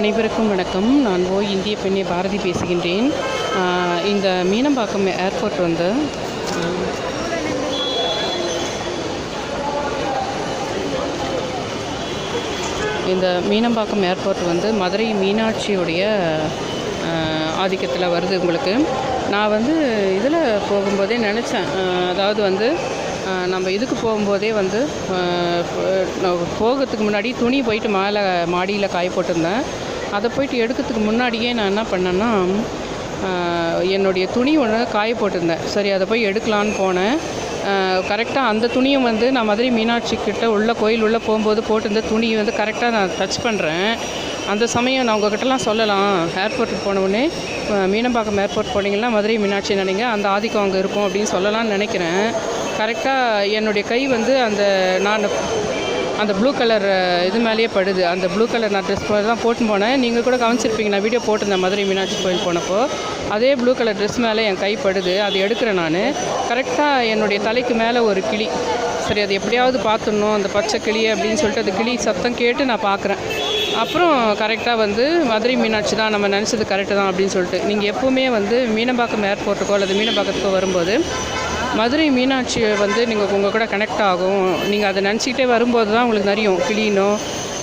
அனைவருக்கும் வணக்கம். நான் ஓ இந்திய பெண்ணை பாரதி பேசுகின்றேன். இந்த மீனம்பாக்கம் ஏர்போர்ட் வந்து இந்த மீனம்பாக்கம் ஏர்போர்ட் வந்து மதுரை மீனாட்சியுடைய ஆதிக்கத்தில் வருது உங்களுக்கு. நான் வந்து இதில் போகும்போதே நினச்சேன். அதாவது வந்து நம்ம இதுக்கு போகும்போதே வந்து நான் போகிறதுக்கு முன்னாடி துணி போயிட்டு மேலே மாடியில் காய போட்டிருந்தேன். அதை போயிட்டு எடுக்கிறதுக்கு முன்னாடியே நான் என்ன பண்ணேன்னா என்னுடைய துணி ஒன்று காய போட்டிருந்தேன். சரி அதை போய் எடுக்கலான்னு போனேன். கரெக்டாக அந்த துணியும் வந்து நான் மதுரை மீனாட்சி கிட்ட உள்ள கோயில் உள்ளே போகும்போது போட்டிருந்த துணி வந்து கரெக்டாக நான் டச் பண்ணுறேன் அந்த சமயம் நான் உங்ககிட்டலாம் சொல்லலாம். ஏர்போர்ட்டுக்கு போனவுடனே மீனம்பாக்கம் ஏர்போர்ட் போனீங்கன்னா மதுரை மீனாட்சி நினைங்க. அந்த ஆதிக்கம் அங்கே இருக்கும் அப்படின்னு சொல்லலாம்னு நினைக்கிறேன். கரெக்டாக என்னுடைய கை வந்து அந்த நான் அந்த ப்ளூ கலர் இது மேலேயே படுது. அந்த ப்ளூ கலர் நான் ட்ரெஸ் தான் போட்டுன்னு போனேன். நீங்கள் கூட கவனிச்சிருப்பீங்க நான் வீடியோ போட்டிருந்தேன் மதுரை மீனாட்சி கோயில் போனப்போ. அதே ப்ளூ கலர் ட்ரெஸ் மேலே என் கை படுது. அது எடுக்கிறேன் நான். கரெக்டாக என்னுடைய தலைக்கு மேலே ஒரு கிளி. சரி அது எப்படியாவது பார்த்துடணும். அந்த பச்சை கிளி அப்படின்னு சொல்லிட்டு அந்த கிளி சத்தம் கேட்டு நான் பார்க்குறேன். அப்புறம் கரெக்டாக வந்து மதுரை மீனாட்சி தான் நம்ம நினச்சது கரெக்டு தான் அப்படின்னு சொல்லிட்டு. நீங்கள் எப்போவுமே வந்து மீனம்பாக்கம் ஏர்போர்ட்டுக்கோ அல்லது மீனம்பாக்கத்துக்கோ வரும்போது மதுரை மீனாட்சியை வந்து நீங்கள் உங்கள் கூட கனெக்ட் ஆகும். நீங்கள் அதை நினச்சிக்கிட்டே வரும்போது தான் உங்களுக்கு தெரியும் கிளீனோ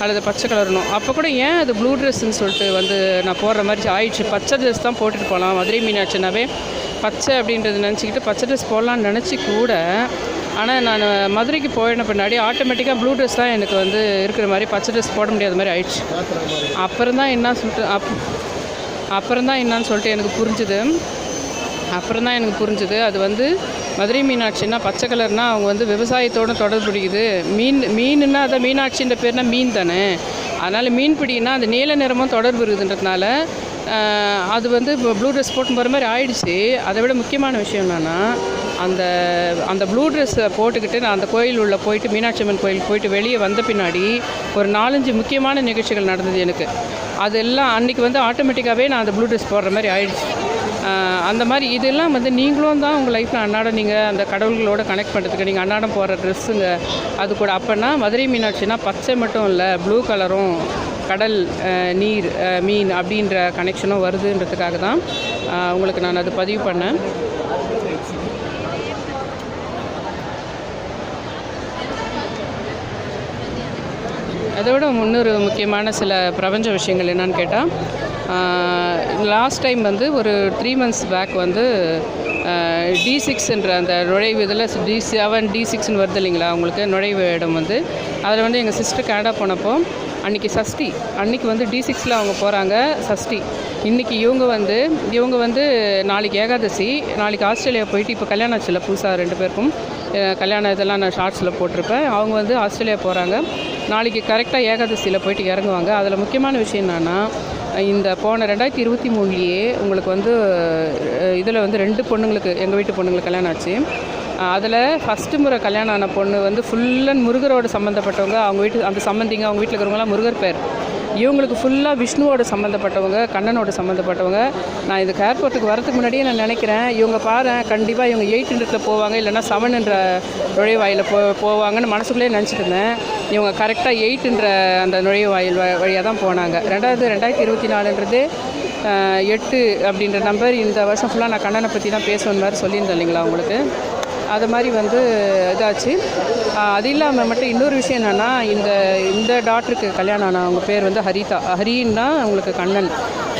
அல்லது பச்சை கலர்னோ. அப்போ கூட ஏன் அது ப்ளூ ட்ரெஸ்ஸுன்னு சொல்லிட்டு வந்து நான் போடுற மாதிரி ஆயிடுச்சு. பச்சை ட்ரெஸ் தான் போட்டுட்டு போகலாம் மதுரை மீனாட்சினாவே பச்சை அப்படின்றது நினச்சிக்கிட்டு பச்சை ட்ரெஸ் போடலான்னு நினச்சி கூட ஆனால் நான் மதுரைக்கு போயின பின்னாடி ஆட்டோமேட்டிக்காக ப்ளூ ட்ரெஸ் தான் எனக்கு வந்து இருக்கிற மாதிரி பச்சை ட்ரெஸ் போட முடியாத மாதிரி ஆயிடுச்சு. அப்புறம் தான் என்ன சொல்லிட்டு அப் அப்புறம் தான் என்னன்னு சொல்லிட்டு எனக்கு புரிஞ்சுது. அப்புறம் தான் எனக்கு புரிஞ்சுது. அது வந்து மதுரை மீனாட்சின்னா பச்சை கலர்னால் அவங்க வந்து விவசாயத்தோட தொடர்புடையுது மீன் மீனுன்னா அதை மீனாட்சின்ற பேர்னா மீன் தானே. அதனால் மீன் பிடினா அந்த நீல நிறமும் தொடர்பு இருக்குதுன்றதுனால அது வந்து இப்போ ப்ளூ ட்ரெஸ் போட்டு போகிற மாதிரி ஆயிடுச்சு. அதை விட முக்கியமான விஷயம் என்னென்னா அந்த அந்த ப்ளூ ட்ரெஸ்ஸை போட்டுக்கிட்டு நான் அந்த கோயில் உள்ளே போயிட்டு மீனாட்சி அம்மன் கோயிலுக்கு போயிட்டு வெளியே வந்த பின்னாடி ஒரு நாலஞ்சு முக்கியமான நிகழ்ச்சிகள் நடந்தது எனக்கு. அதெல்லாம் அன்றைக்கி வந்து ஆட்டோமேட்டிக்காகவே நான் அந்த ப்ளூ ட்ரெஸ் போடுற மாதிரி ஆயிடுச்சு. அந்த மாதிரி இதெல்லாம் வந்து நீங்களும் தான் உங்கள் லைஃப்பில் அன்னாடம் நீங்கள் அந்த கடவுள்களோட கனெக்ட் பண்ணுறதுக்கு நீங்கள் அன்னாடம் போகிற ட்ரெஸ்ஸுங்க அது கூட. அப்போனா மதுரை மீனாட்சினா பச்சை மட்டும் இல்லை ப்ளூ கலரும் கடல் நீர் மீன் அப்படின்ற கனெக்ஷனும் வருதுன்றதுக்காக தான் உங்களுக்கு நான் அது பதிவு பண்ணேன். அதோட முன்னொரு முக்கியமான சில பிரபஞ்ச விஷயங்கள் என்னன்னு கேட்டால் லாஸ்ட் டைம் வந்து ஒரு த்ரீ மந்த்ஸ் பேக் வந்து டி சிக்ஸ்ன்ற அந்த நுழைவு இதில் டி செவன் டி சிக்ஸ்னு வருது இல்லைங்களா அவங்களுக்கு நுழைவு இடம் வந்து. அதில் வந்து எங்கள் சிஸ்டர் கனடா போனப்போ அன்றைக்கி சஷ்டி அன்றைக்கி வந்து டி சிக்ஸில் அவங்க போகிறாங்க சஷ்டி. இன்றைக்கி இவங்க வந்து இவங்க வந்து நாளைக்கு ஏகாதசி நாளைக்கு ஆஸ்திரேலியா போயிட்டு இப்போ கல்யாணம் ஆச்சுல புதுசாக ரெண்டு பேருக்கும். கல்யாணம் இதெல்லாம் நான் ஷார்ட்ஸில் போட்டிருப்பேன். அவங்க வந்து ஆஸ்திரேலியா போகிறாங்க நாளைக்கு கரெக்டாக ஏகாதசியில் போயிட்டு இறங்குவாங்க. அதில் முக்கியமான விஷயம் என்னென்னா இந்த போன ரெண்டாயிரத்தி இருபத்தி மூணுலேயே உங்களுக்கு வந்து இதில் வந்து ரெண்டு பொண்ணுங்களுக்கு எங்கள் வீட்டு பொண்ணுங்களுக்கு கல்யாணம் ஆச்சு. அதில் ஃபஸ்ட்டு முறை கல்யாணம் ஆன பொண்ணு வந்து ஃபுல் அண்ட் முருகரோட சம்மந்தப்பட்டவங்க அவங்க வீட்டு அந்த சம்மந்திங்க அவங்க வீட்டில் இருக்கிறவங்களாம் முருகர் பேர். இவங்களுக்கு ஃபுல்லாக விஷ்ணுவோட சம்மந்தப்பட்டவங்க கண்ணனோட சம்மந்தப்பட்டவங்க நான் இதுக்கு ஏர்போர்ட்டுக்கு வரதுக்கு முன்னாடியே நான் நினைக்கிறேன் இவங்க பாரு கண்டிப்பாக இவங்க எயிட் ஹண்ட்ரட்ல போவாங்க இல்லைன்னா செவன்ன்ற நுழைவாயில் போ போவாங்கன்னு மனசுக்குள்ளே நினச்சிட்டு இருந்தேன். இவங்க கரெக்டாக எயிட்டுன்ற அந்த நுழைவாயில் வ வழியாக தான் போனாங்க. ரெண்டாவது ரெண்டாயிரத்தி இருபத்தி நாலுன்றது எட்டு அப்படின்ற நம்பர் இந்த வருஷம் ஃபுல்லாக நான் கண்ணனை பற்றி தான் பேசணும் மாதிரி சொல்லியிருந்தேன் இல்லைங்களா உங்களுக்கு? அது மாதிரி வந்து இதாச்சு. அது இல்லாமல் மட்டும் இன்னொரு விஷயம் என்னென்னா இந்த இந்த டாக்டருக்கு கல்யாணம் ஆன அவங்க பேர் வந்து ஹரிதா. ஹரின்னா அவங்களுக்கு கண்ணன்.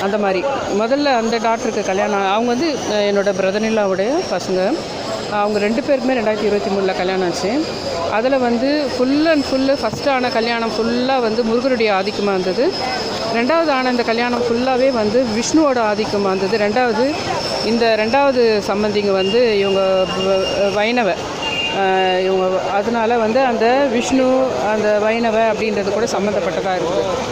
அந்த மாதிரி. முதல்ல அந்த டாக்டருக்கு கல்யாணம் அவங்க வந்து என்னோடய என்னோட பிரதனில்லாவுடைய பசங்க. அவங்க ரெண்டு பேருக்குமே ரெண்டாயிரத்தி இருபத்தி மூணில் கல்யாணம் ஆச்சு. அதில் வந்து ஃபுல் அண்ட் ஃபுல்லு ஃபஸ்ட்டு ஆன கல்யாணம் ஃபுல்லாக வந்து முருகருடைய ஆதிக்கமாக இருந்தது. ரெண்டாவது ஆன இந்த கல்யாணம் ஃபுல்லாகவே வந்து விஷ்ணுவோட ஆதிக்கமாக இருந்தது ரெண்டாவது இந்த ரெண்டாவது சம்பந்திங்க வந்து இவங்க வ- வைணவ. இவங்க அதனால வந்து அந்த விஷ்ணு அந்த வைணவ அப்படின்றது கூட சம்மந்தப்பட்டதாக இருக்குது.